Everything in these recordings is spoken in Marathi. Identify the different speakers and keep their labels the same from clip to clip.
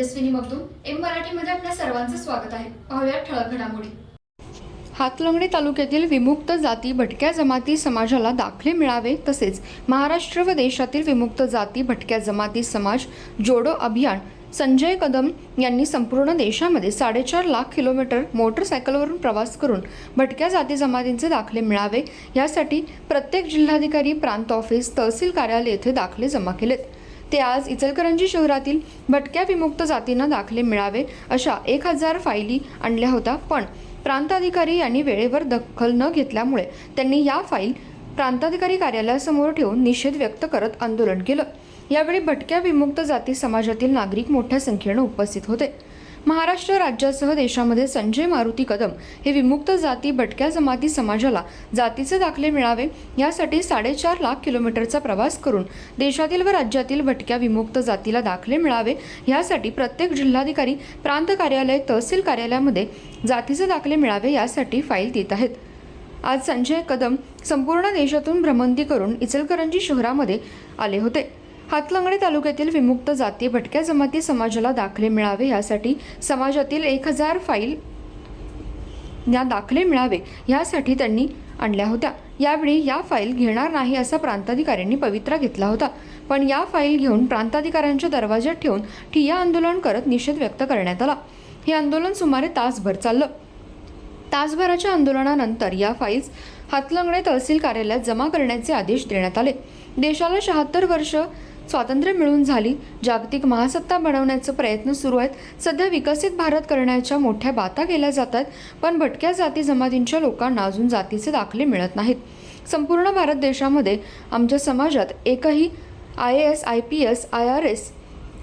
Speaker 1: Tejaswini Magdum M मराठीमध्ये आपल्या सर्वांचं स्वागत आहे. पाहूया ठळक घडामोडी.
Speaker 2: हातलंगडी तालुक्यातील विमुक्त जाती भटक्या जमाती समाजाला दाखले मिळावे तसेच महाराष्ट्र व देशातील विमुक्त जाती भटक्या जमाती समाज जोडो अभियान संजय कदम यांनी संपूर्ण देशामध्ये साडेचार लाख किलोमीटर मोटरसायकलवरून प्रवास करून भटक्या जाती जमातींचे दाखले मिळावे यासाठी प्रत्येक जिल्हाधिकारी प्रांत ऑफिस तहसील कार्यालय येथे दाखले जमा केलेत. ते आज इचलकरंजी शहरातील भटक्या विमुक्त जातींना दाखले मिळावे अशा एक हजार फायली आणल्या होत्या पण प्रांताधिकारी यांनी वेळेवर दखल न घेतल्यामुळे त्यांनी या फाईल प्रांताधिकारी कार्यालयासमोर ठेवून निषेध व्यक्त करत आंदोलन केलं. यावेळी भटक्या विमुक्त जाती समाजातील नागरिक मोठ्या संख्येनं उपस्थित होते. महाराष्ट्र राज्यासह देशामध्ये संजय मारुती कदम हे विमुक्त जाती भटक्या जमाती समाजाला जातीचे दाखले मिळावे यासाठी साडेचार लाख किलोमीटरचा प्रवास करून देशातील व राज्यातील भटक्या विमुक्त जातीला दाखले मिळावे यासाठी प्रत्येक जिल्हाधिकारी प्रांत कार्यालय तहसील कार्यालयामध्ये जातीचे दाखले मिळावे यासाठी फाईल देत आहेत. आज संजय कदम संपूर्ण देशातून भ्रमंती करून इचलकरंजी शहरामध्ये आले होते. हातलंगडे तालुक्यातील विमुक्त जाती भटक्या जमाती समाजाला दाखले मिळावे यासाठी समाजातील एक हजार फाईल या दाखले मिळावे यासाठी त्यांनी आणल्या होत्या. यावेळी या फाईल घेणार नाही असा प्रांताधिकाऱ्यांनी पवित्रा घेतला होता. पण या फाईल घेऊन प्रांताधिकाऱ्यांच्या दरवाज्यात ठेवून ठिय्या आंदोलन करत निषेध व्यक्त करण्यात आला. हे आंदोलन सुमारे तासभर चाललं. तासभराच्या आंदोलनानंतर या फाईल्स हातलंगडे तहसील कार्यालयात जमा करण्याचे आदेश देण्यात आले. देशाला शहात्तर वर्ष स्वातंत्र्य मिळून झाली. जागतिक महासत्ता बनवण्याचे प्रयत्न सुरू आहेत. सध्या विकसित भारत करण्याच्या मोठ्या बाता केल्या जातात पण भटक्या जाती जमातींच्या लोकांना अजून जातीचे दाखले मिळत नाहीत. संपूर्ण भारत देशामध्ये आमच्या समाजात एकही I A S I P S I R S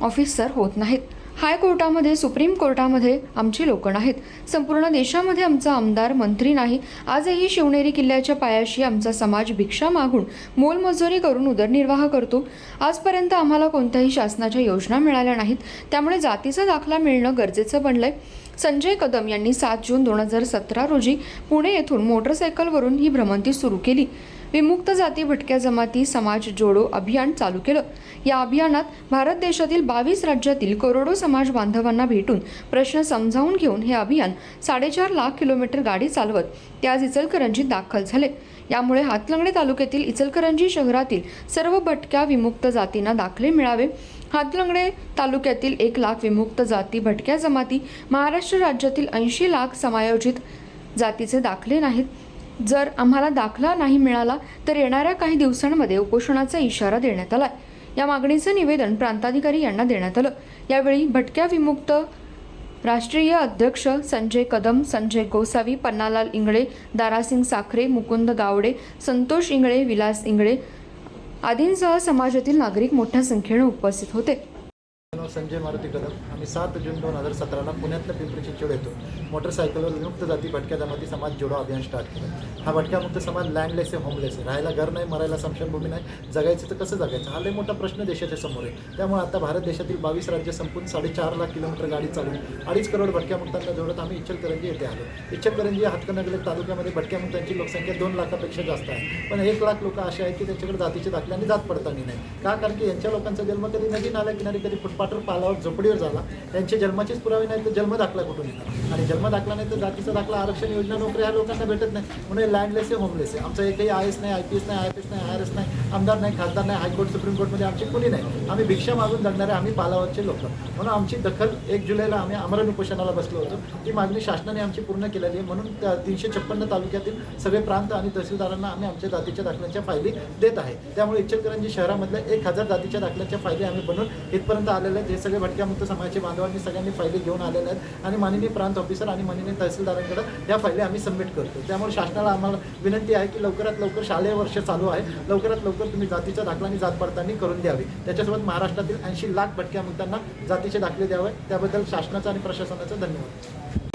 Speaker 2: officer होत नाहीत. हायकोर्टामध्ये सुप्रीम कोर्टामध्ये आमची लोकं नाहीत. संपूर्ण देशामध्ये आमचा आमदार मंत्री नाही. आजही शिवनेरी किल्ल्याच्या पायाशी आमचा समाज भिक्षा मागून मोलमजुरी करून उदरनिर्वाह करतो. आजपर्यंत आम्हाला कोणत्याही शासनाच्या योजना मिळाल्या नाहीत. त्यामुळे जातीचा दाखला मिळणं गरजेचं बनलंय. संजय कदम यांनी सात जून दोन हजार सतरा रोजी पुणे येथून मोटरसायकलवरून ही भ्रमंती सुरू केली. विमुक्त जाती भटक्या जमाती समाज जोडो अभियान चालू केलं. या अभियानात भारत देशातील बावीस राज्यातील करोडो समाज बांधवांना भेटून प्रश्न समजावून घेऊन हे अभियान साडेचार लाख किलोमीटर गाडी चालवत ते आज इचलकरंजीत दाखल झाले. यामुळे हातलंगडे तालुक्यातील इचलकरंजी शहरातील सर्व भटक्या विमुक्त जातींना दाखले मिळावे. हातलंगडे तालुक्यातील एक लाख विमुक्त जाती भटक्या जमाती महाराष्ट्र राज्यातील ऐंशी लाख समायोजित जातीचे दाखले नाहीत. जर आम्हाला दाखला नाही मिळाला तर येणाऱ्या काही दिवसांमध्ये उपोषणाचा इशारा देण्यात आला या मागणीचं निवेदन प्रांताधिकारी यांना देण्यात आलं. यावेळी भटक्या विमुक्त राष्ट्रीय अध्यक्ष संजय कदम संजय गोसावी पन्नालाल इंगळे दारासिंग साखरे मुकुंद गावडे संतोष इंगळे विलास इंगळे आदींसह समाजातील नागरिक मोठ्या संख्येने उपस्थित होते.
Speaker 3: नाव संजय मारुती कदम. आम्ही सात जून दोन हजार सतराला पुण्यातलं पिंपरी चिंचवड येतो. मोटरसायकलवर विमुक्त जाती भटक्या जमाती समाज जोडो अभियान स्टार्ट केलं. हा भटक्या मुक्त समाज लँडलेस आहे होमलेस आहे. राहायला घर नाही मरायला समशमभूमी नाही. जगायचं तर कसं जगायचं? हा लय मोठा प्रश्न देशाच्या समोर आहे. त्यामुळे आता भारत देशातील बावीस राज्य संपून साडेचार लाख किलोमीटर गाडी चालून अडीच करोड भटक्या मुक्तांना जोडत आम्ही इचलकरंजी येथे आलो. इचलकरंजी या हातकणंगले तालुक्यामध्ये भटक्या मुक्तांची लोकसंख्या दोन लाखापेक्षा जास्त आहे. पण एक लाख लोक असे आहेत की त्यांच्याकडे जातीचे दाखले आणि जात पडताना नाही. का? कारण की यांच्या लोकांचा जन्म कधी नदी नाल्या किनारी कधी फुटपाथवर पालावर झोपडीवर झाला. त्यांचे जन्माचेच पुरावे नाही तर जन्म दाखला कुठून येणार? आणि जन्म दाखला नाही तर जातीचा दाखला आरक्षण योजना नोकरी ह्या लोकांना भेटत नाही. म्हणून लँडलेस आहे होमलेस आहे. आमचं एकही आय एस नाही आय पी एस नाही आय पी एस नाही आय आर एस नाही आमदार नाही खासदार नाही हायकोर्ट सुप्रीम कोर्टमध्ये आमची कुणी नाही. आम्ही भिक्षा मागून जगणारे आम्ही पालावरचे लोक. म्हणून आमची दखल एक जुलैला आम्ही आमरण उपोषणाला बसलो होतो. ती मागणी शासनाने आमची पूर्ण केलेली आहे. म्हणून तीनशे छप्पन्न तालुक्यातील सगळे प्रांत आणि तहसीलदारांना आम्ही आमच्या जातीच्या दाखल्यांच्या फायली देत आहे. त्यामुळे इचलकरंजी शहरामधल्या एक हजार जातीच्या दाखल्याच्या फायली आम्ही बनवून इथपर्यंत आलेले ते हे सगळे भटक्यामुक्त समाजाचे बांधवांनी सगळ्यांनी फायली घेऊन आलेल्या आहेत. आणि माननीय प्रांत ऑफिसर आणि माननीय तहसीलदारांकडे या फायली आम्ही सबमिट करतो. त्यामुळे शासनाला आम्हाला विनंती आहे की लवकरात लवकर शालेय वर्ष चालू आहे. लवकरात लवकर लवकर तुम्ही जातीचा दाखला आणि जात पडताळणी करून द्यावी. त्याच्यासोबत महाराष्ट्रातील ऐंशी लाख भटक्या मुक्तांना जातीचे दाखले द्यावे. त्याबद्दल शासनाचा आणि प्रशासनाचा धन्यवाद.